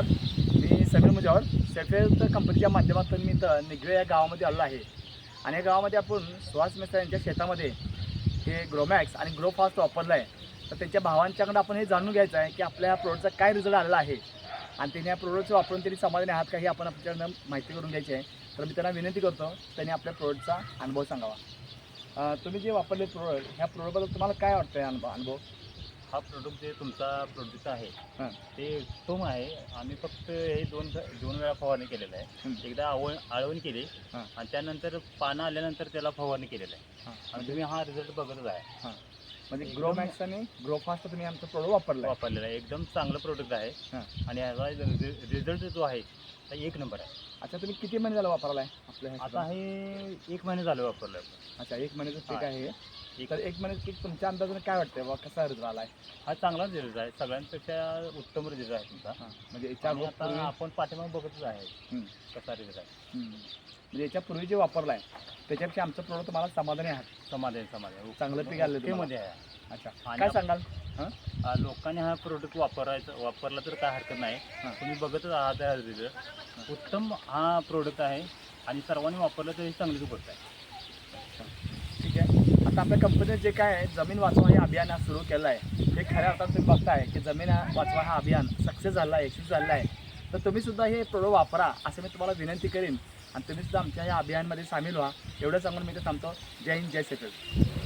मी समीर मुजावर. सेफेल कंपनीच्या माध्यमातून मी इथं निगवे या गावामध्ये आलो आहे. आणि या गावामध्ये आपण सुहास मिश्रा यांच्या शेतामध्ये हे ग्रोमॅक्स आणि ग्रो फास्ट वापरलं आहे. तर त्यांच्या भावांच्याकडं आपण हे जाणून घ्यायचं आहे की आपल्या प्रोडक्टचा काय रिझल्ट आलेला आहे. आणि त्यांनी या प्रोडक्टचं वापरून त्यांनी समाधानी आहात का हे आपण आपल्याकडनं माहिती करून घ्यायची आहे. तर मी त्यांना विनंती करतो त्यांनी आपल्या प्रोडक्टचा अनुभव सांगावा. तुम्ही जे वापरले प्रोडक्ट ह्या प्रोडक्टबद्दल तुम्हाला काय वाटतं आहे अनुभव अनुभव? हा प्रोडक्ट जे तुमचा प्रोडक्ट आहे हां. ते उत्तम आहे आम्ही फक्त हे दोन दोन वेळा फवारणी केलेलं आहे. एकदा आवळ आळवण केली हां. आणि त्यानंतर पानं आल्यानंतर त्याला फवारणी केलेलं आहे हां. आणि तुम्ही हा रिझल्ट बघतच आहे म्हणजे एकदम- ग्रोमॅक्स आणि ग्रो फास्ट तुम्ही आमचं प्रोडक्ट वापरलं वापरलेला आहे एकदम चांगलं प्रोडक्ट आहे हां. आणि ह्याचा रिझल्ट जो आहे तो एक नंबर आहे अच्छा तुम्ही किती महिने झाला वापरला आहे आपल्या ह्या आता? हे एक महिने झालं वापरलं आपण अच्छा एक महिन्याचं पीक हां. आहे तर एक महिन्याचं पीक तुमच्या अंदाजाने काय वाटतंय बा कसा रिझल्ट आला आहे हा चांगला रिझल्ट आहे. सगळ्यांपेक्षा उत्तम रिझल्ट आहे तुमचा. म्हणजे याच्या आणि आता आपण पाठीमागे बघतच आहे. कसा रिझल्ट आहे. हम्म. म्हणजे याच्या पूर्वी जे वापरला आहे त्याच्यापेक्षा आमचं प्रोडक्ट तुम्हाला समाधानी आहात समाधान समाधान चांगलं पीक आलं तुम्हाला. मध्ये आहे. अच्छा. आणि काय आप- सांगाल? आ, लोकांनी हा प्रोडक्ट वापरायचा वापरला तर काय हरकत नाही. हां. तुम्ही बघतच आहात हा. रिझल्ट उत्तम हा प्रोडक्ट आहे आणि सर्वांनी वापरलं तर ही चांगलीच गोष्ट आहे. आता आपल्या कंपनीने जे काय आहे जमीन वाचवा हे अभियान हा सुरू केलं आहे हे खऱ्या अर्थात तुम्ही बघताय की जमीन वाचवा हा अभियान सक्सेस झाला आहे यशस्वी झाला आहे तर तुम्ही सुद्धा हे प्रोडक्ट वापरा असं मी तुम्हाला विनंती करीन. आणि तुम्ही सुद्धा आमच्या या अभियानमध्ये सामील व्हा. एवढं सांगून मी ते थांबतो. जय हिंद जय सेटल